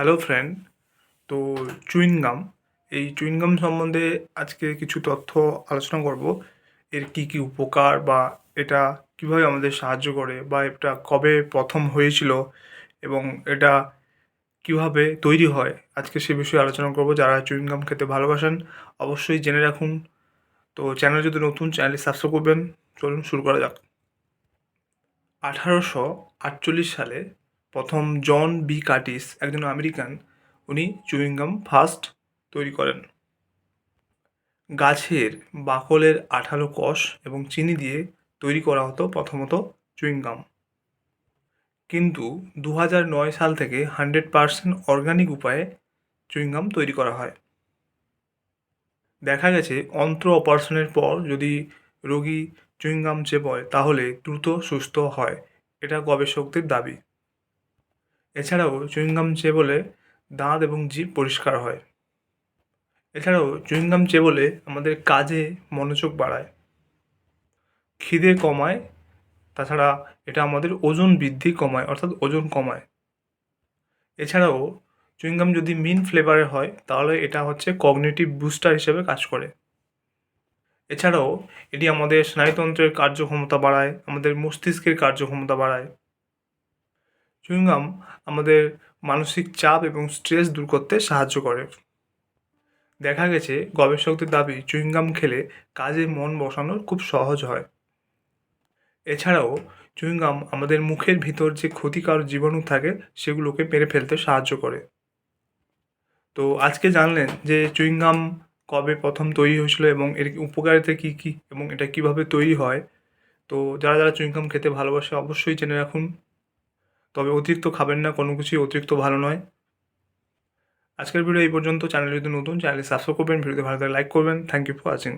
Hello friend তো chewing gum এই chewing gum সম্বন্ধে আজকে কিছু তথ্য আলোচনা করব। এর কী কী উপকার বা এটা কীভাবে আমাদের সাহায্য করে বা এটা কবে প্রথম হয়েছিল এবং এটা কীভাবে তৈরি হয়, আজকে সে বিষয়ে আলোচনা করব। যারা চুইংগাম খেতে ভালোবাসেন, অবশ্যই জেনে রাখুন। তো চ্যানেল যদি নতুন চ্যানেল সাবস্ক্রাইব করবেন। চলুন শুরু করা যাক। আঠারোশো আটচল্লিশ সালে প্রথম জন বি কার্টিস, একজন আমেরিকান, উনি চুইংগাম ফার্স্ট তৈরি করেন। গাছের বাকলের আঠালো কষ এবং চিনি দিয়ে তৈরি করা হতো প্রথমত চুইংগাম। কিন্তু দু নয় সাল থেকে হান্ড্রেড পারসেন্ট অর্গানিক উপায়ে চুইংগাম তৈরি করা হয়। দেখা গেছে অন্ত্র অপারেশনের পর যদি রোগী চুইংগাম চেপয় তাহলে দ্রুত সুস্থ হয়। এটা গবেষকদের দাবি। এছাড়াও চুইংগাম চেবলে দাঁত এবং জিভ পরিষ্কার হয়। এছাড়াও চুইংগাম চেবলে আমাদের কাজে মনোযোগ বাড়ায়। খিদে কমায়, তাছাড়া এটা আমাদের ওজন বৃদ্ধি কমায়, অর্থাৎ ওজন কমায়। এছাড়াও চুইংগাম যদি মিন ফ্লেভারের হয়, তাহলে এটা হচ্ছে কগনিটিভ বুস্টার হিসেবে কাজ করে। এছাড়াও এটি আমাদের স্নায়ুতন্ত্রের কার্যক্ষমতা বাড়ায়, আমাদের মস্তিষ্কের কার্যক্ষমতা বাড়ায়। চুইংগাম আমাদের মানসিক চাপ এবং স্ট্রেস দূর করতে সাহায্য করে। দেখা গেছে গবেষকদের দাবি, চুইংগাম খেলে কাজে মন বসানো খুব সহজ হয়। এছাড়াও, চুইংগাম আমাদের মুখের ভিতর যে ক্ষতিকর জীবাণু থাকে, সেগুলোকে মেরে ফেলতে সাহায্য করে। তো আজকে জানলেন যে চুইংগাম কবে প্রথম তৈরি হয়েছিল এবং এর উপকারিতা কী কী এবং এটা কীভাবে তৈরি হয়। তো যারা যারা চুইংগাম খেতে ভালোবাসে, অবশ্যই জেনে রাখুন। তবে অতিরিক্ত খাবেন না, কোনো কিছুই অতিরিক্ত ভালো নয়। আজকের ভিডিও এই পর্যন্ত। চ্যানেল যদি নতুন চ্যানেলে সাবস্ক্রাইব করবেন, ভিডিওতে ভালো লাইক করবেন। Thank you for watching